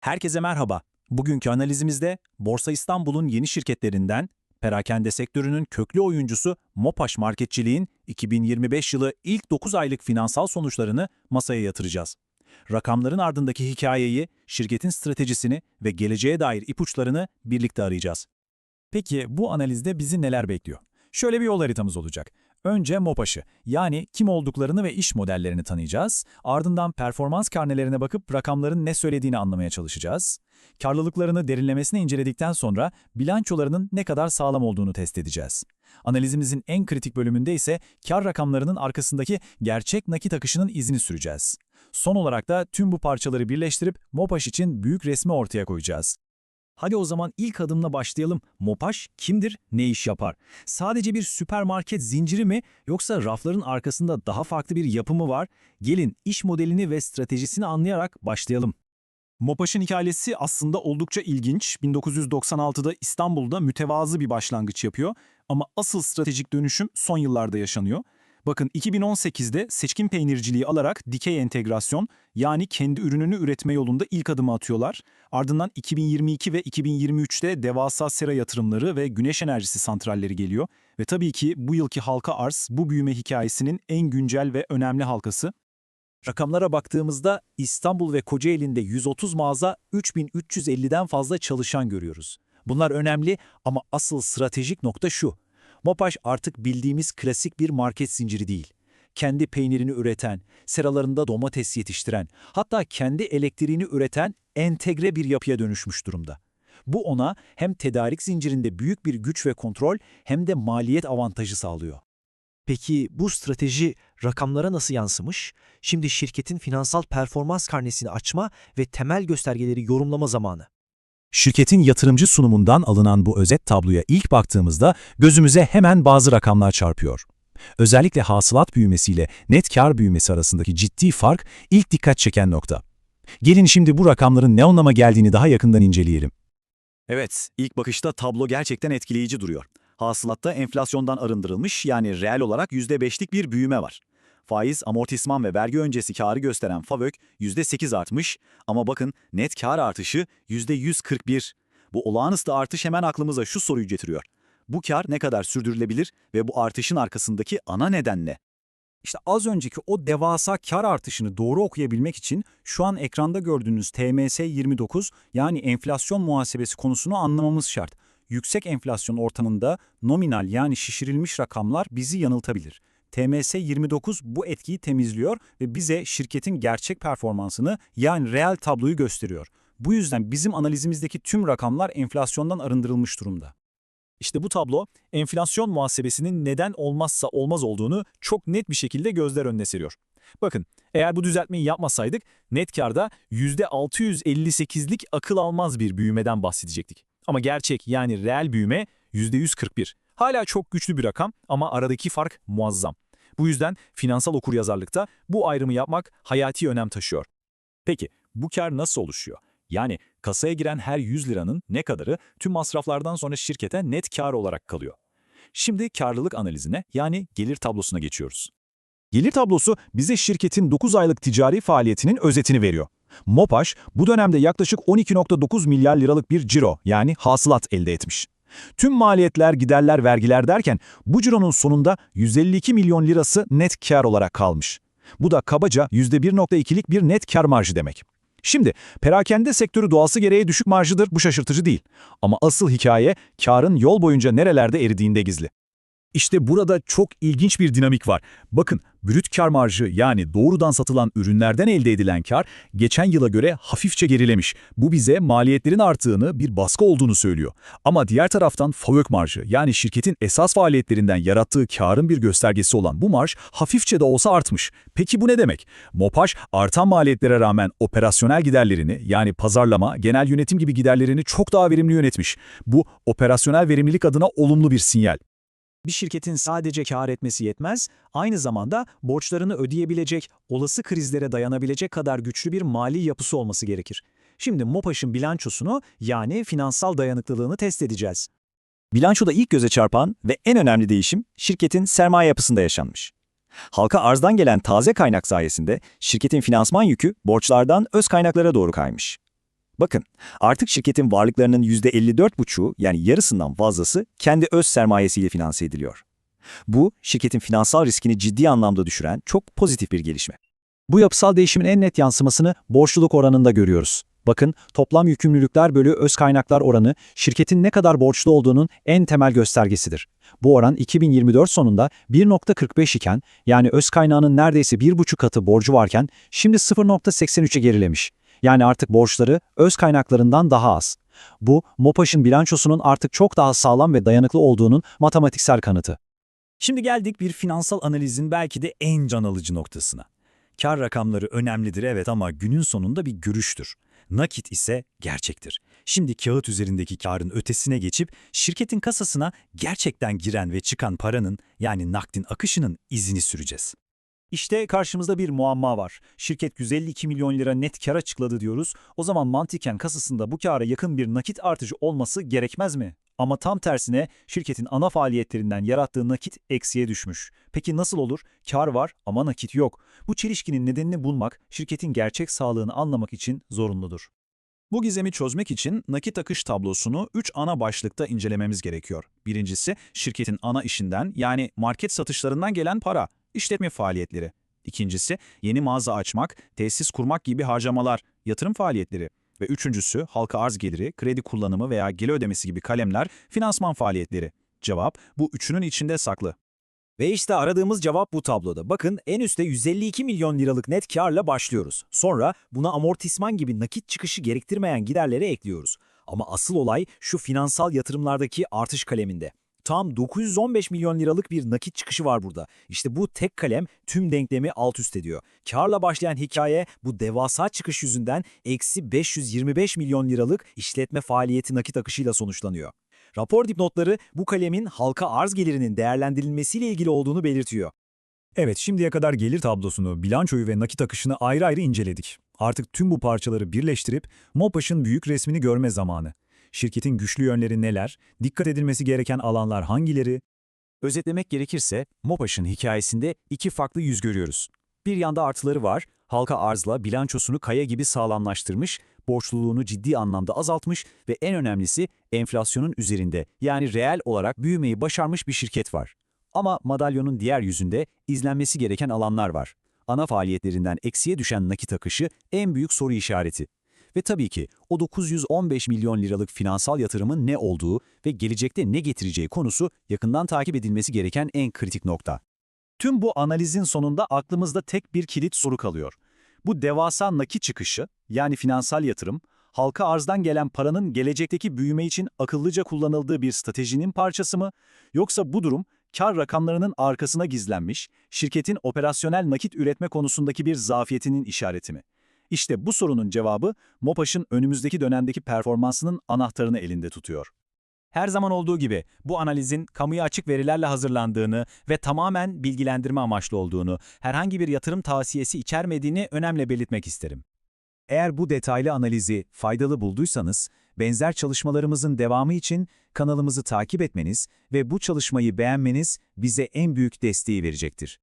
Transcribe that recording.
Herkese merhaba. Bugünkü analizimizde Borsa İstanbul'un yeni şirketlerinden perakende sektörünün köklü oyuncusu Mopaş Marketçiliğin 2025 yılı ilk 9 aylık finansal sonuçlarını masaya yatıracağız. Rakamların ardındaki hikayeyi, şirketin stratejisini ve geleceğe dair ipuçlarını birlikte arayacağız. Peki bu analizde bizi neler bekliyor? Şöyle bir yol haritamız olacak. Önce MOPAŞ'ı yani kim olduklarını ve iş modellerini tanıyacağız. Ardından performans karnelerine bakıp rakamların ne söylediğini anlamaya çalışacağız. Karlılıklarını derinlemesine inceledikten sonra bilançolarının ne kadar sağlam olduğunu test edeceğiz. Analizimizin en kritik bölümünde ise kar rakamlarının arkasındaki gerçek nakit akışının izini süreceğiz. Son olarak da tüm bu parçaları birleştirip MOPAŞ için büyük resmi ortaya koyacağız. Hadi o zaman ilk adımla başlayalım. Mopaş kimdir, ne iş yapar? Sadece bir süpermarket zinciri mi yoksa rafların arkasında daha farklı bir yapı mı var? Gelin iş modelini ve stratejisini anlayarak başlayalım. Mopaş'ın hikayesi aslında oldukça ilginç. 1996'da İstanbul'da mütevazı bir başlangıç yapıyor ama asıl stratejik dönüşüm son yıllarda yaşanıyor. Bakın 2018'de seçkin peynirciliği alarak dikey entegrasyon yani kendi ürününü üretme yolunda ilk adımı atıyorlar. Ardından 2022 ve 2023'te devasa sera yatırımları ve güneş enerjisi santralleri geliyor. Ve tabii ki bu yılki halka arz bu büyüme hikayesinin en güncel ve önemli halkası. Rakamlara baktığımızda İstanbul ve Kocaeli'nde 130 mağaza 3350'den fazla çalışan görüyoruz. Bunlar önemli ama asıl stratejik nokta şu. Mopaş artık bildiğimiz klasik bir market zinciri değil. Kendi peynirini üreten, seralarında domates yetiştiren, hatta kendi elektriğini üreten entegre bir yapıya dönüşmüş durumda. Bu ona hem tedarik zincirinde büyük bir güç ve kontrol hem de maliyet avantajı sağlıyor. Peki bu strateji rakamlara nasıl yansımış? Şimdi şirketin finansal performans karnesini açma ve temel göstergeleri yorumlama zamanı. Şirketin yatırımcı sunumundan alınan bu özet tabloya ilk baktığımızda gözümüze hemen bazı rakamlar çarpıyor. Özellikle hasılat büyümesiyle net kar büyümesi arasındaki ciddi fark ilk dikkat çeken nokta. Gelin şimdi bu rakamların ne anlama geldiğini daha yakından inceleyelim. Evet, ilk bakışta tablo gerçekten etkileyici duruyor. Hasılatta enflasyondan arındırılmış yani reel olarak %5'lik bir büyüme var. Faiz, amortisman ve vergi öncesi karı gösteren FAVÖK %8 artmış ama bakın net kar artışı %141. Bu olağanüstü artış hemen aklımıza şu soruyu getiriyor. Bu kar ne kadar sürdürülebilir ve bu artışın arkasındaki ana neden ne? İşte az önceki o devasa kar artışını doğru okuyabilmek için şu an ekranda gördüğünüz TMS 29 yani enflasyon muhasebesi konusunu anlamamız şart. Yüksek enflasyon ortamında nominal yani şişirilmiş rakamlar bizi yanıltabilir. TMS 29 bu etkiyi temizliyor ve bize şirketin gerçek performansını yani reel tabloyu gösteriyor. Bu yüzden bizim analizimizdeki tüm rakamlar enflasyondan arındırılmış durumda. İşte bu tablo enflasyon muhasebesinin neden olmazsa olmaz olduğunu çok net bir şekilde gözler önüne seriyor. Bakın eğer bu düzeltmeyi yapmasaydık net karda %658'lik akıl almaz bir büyümeden bahsedecektik. Ama gerçek yani reel büyüme %141. Hala çok güçlü bir rakam ama aradaki fark muazzam. Bu yüzden finansal okuryazarlıkta bu ayrımı yapmak hayati önem taşıyor. Peki bu kar nasıl oluşuyor? Yani kasaya giren her 100 liranın ne kadarı tüm masraflardan sonra şirkete net kar olarak kalıyor. Şimdi karlılık analizine yani gelir tablosuna geçiyoruz. Gelir tablosu bize şirketin 9 aylık ticari faaliyetinin özetini veriyor. Mopaş bu dönemde yaklaşık 12.9 milyar liralık bir ciro yani hasılat elde etmiş. Tüm maliyetler, giderler, vergiler derken bu cironun sonunda 152 milyon lirası net kar olarak kalmış. Bu da kabaca %1.2'lik bir net kar marjı demek. Şimdi perakende sektörü doğası gereği düşük marjıdır bu şaşırtıcı değil. Ama asıl hikaye karın yol boyunca nerelerde eridiğinde gizli. İşte burada çok ilginç bir dinamik var. Bakın, brüt kar marjı yani doğrudan satılan ürünlerden elde edilen kar geçen yıla göre hafifçe gerilemiş. Bu bize maliyetlerin arttığını, bir baskı olduğunu söylüyor. Ama diğer taraftan FAVÖK marjı yani şirketin esas faaliyetlerinden yarattığı karın bir göstergesi olan bu marj hafifçe de olsa artmış. Peki bu ne demek? Mopaş artan maliyetlere rağmen operasyonel giderlerini yani pazarlama, genel yönetim gibi giderlerini çok daha verimli yönetmiş. Bu operasyonel verimlilik adına olumlu bir sinyal. Bir şirketin sadece kar etmesi yetmez, aynı zamanda borçlarını ödeyebilecek, olası krizlere dayanabilecek kadar güçlü bir mali yapısı olması gerekir. Şimdi Mopaş'ın bilançosunu yani finansal dayanıklılığını test edeceğiz. Bilançoda ilk göze çarpan ve en önemli değişim şirketin sermaye yapısında yaşanmış. Halka arzdan gelen taze kaynak sayesinde şirketin finansman yükü borçlardan öz kaynaklara doğru kaymış. Bakın, artık şirketin varlıklarının %54,5'u yani yarısından fazlası kendi öz sermayesiyle finanse ediliyor. Bu, şirketin finansal riskini ciddi anlamda düşüren çok pozitif bir gelişme. Bu yapısal değişimin en net yansımasını borçluluk oranında görüyoruz. Bakın toplam yükümlülükler bölü öz kaynaklar oranı şirketin ne kadar borçlu olduğunun en temel göstergesidir. Bu oran 2024 sonunda 1.45 iken yani öz kaynağının neredeyse 1,5 katı borcu varken şimdi 0.83'e gerilemiş. Yani artık borçları öz kaynaklarından daha az. Bu, MOPAŞ'ın bilançosunun artık çok daha sağlam ve dayanıklı olduğunun matematiksel kanıtı. Şimdi geldik bir finansal analizin belki de en can alıcı noktasına. Kar rakamları önemlidir evet ama günün sonunda bir görüştür. Nakit ise gerçektir. Şimdi kağıt üzerindeki karın ötesine geçip şirketin kasasına gerçekten giren ve çıkan paranın yani nakdin akışının izini süreceğiz. İşte karşımızda bir muamma var. Şirket 152 milyon lira net kar açıkladı diyoruz. O zaman mantıken kasasında bu kâra yakın bir nakit artışı olması gerekmez mi? Ama tam tersine şirketin ana faaliyetlerinden yarattığı nakit eksiye düşmüş. Peki nasıl olur? Kar var ama nakit yok. Bu çelişkinin nedenini bulmak, şirketin gerçek sağlığını anlamak için zorunludur. Bu gizemi çözmek için nakit akış tablosunu 3 ana başlıkta incelememiz gerekiyor. Birincisi şirketin ana işinden yani market satışlarından gelen para, işletme faaliyetleri. İkincisi yeni mağaza açmak, tesis kurmak gibi harcamalar, yatırım faaliyetleri. Ve üçüncüsü halka arz geliri, kredi kullanımı veya geri ödemesi gibi kalemler, finansman faaliyetleri. Cevap bu üçünün içinde saklı. Ve işte aradığımız cevap bu tabloda. Bakın en üstte 152 milyon liralık net karla başlıyoruz. Sonra buna amortisman gibi nakit çıkışı gerektirmeyen giderleri ekliyoruz. Ama asıl olay şu finansal yatırımlardaki artış kaleminde. Tam 915 milyon liralık bir nakit çıkışı var burada. İşte bu tek kalem tüm denklemi alt üst ediyor. Karla başlayan hikaye bu devasa çıkış yüzünden eksi 525 milyon liralık işletme faaliyeti nakit akışıyla sonuçlanıyor. Rapor dipnotları bu kalemin halka arz gelirinin değerlendirilmesiyle ilgili olduğunu belirtiyor. Evet, şimdiye kadar gelir tablosunu, bilançoyu ve nakit akışını ayrı ayrı inceledik. Artık tüm bu parçaları birleştirip MOPAŞ'ın büyük resmini görme zamanı. Şirketin güçlü yönleri neler, dikkat edilmesi gereken alanlar hangileri? Özetlemek gerekirse MOPAŞ'ın hikayesinde iki farklı yüz görüyoruz. Bir yanda artıları var, halka arzla bilançosunu kaya gibi sağlamlaştırmış, borçluluğunu ciddi anlamda azaltmış ve en önemlisi enflasyonun üzerinde yani reel olarak büyümeyi başarmış bir şirket var. Ama madalyonun diğer yüzünde izlenmesi gereken alanlar var. Ana faaliyetlerinden eksiye düşen nakit akışı en büyük soru işareti. Ve tabii ki o 915 milyon liralık finansal yatırımın ne olduğu ve gelecekte ne getireceği konusu yakından takip edilmesi gereken en kritik nokta. Tüm bu analizin sonunda aklımızda tek bir kilit soru kalıyor. Bu devasa nakit çıkışı, yani finansal yatırım, halka arzdan gelen paranın gelecekteki büyüme için akıllıca kullanıldığı bir stratejinin parçası mı? Yoksa bu durum, kar rakamlarının arkasına gizlenmiş, şirketin operasyonel nakit üretme konusundaki bir zafiyetinin işareti mi? İşte bu sorunun cevabı, MOPAŞ'ın önümüzdeki dönemdeki performansının anahtarını elinde tutuyor. Her zaman olduğu gibi bu analizin kamuya açık verilerle hazırlandığını ve tamamen bilgilendirme amaçlı olduğunu, herhangi bir yatırım tavsiyesi içermediğini önemli belirtmek isterim. Eğer bu detaylı analizi faydalı bulduysanız, benzer çalışmalarımızın devamı için kanalımızı takip etmeniz ve bu çalışmayı beğenmeniz bize en büyük desteği verecektir.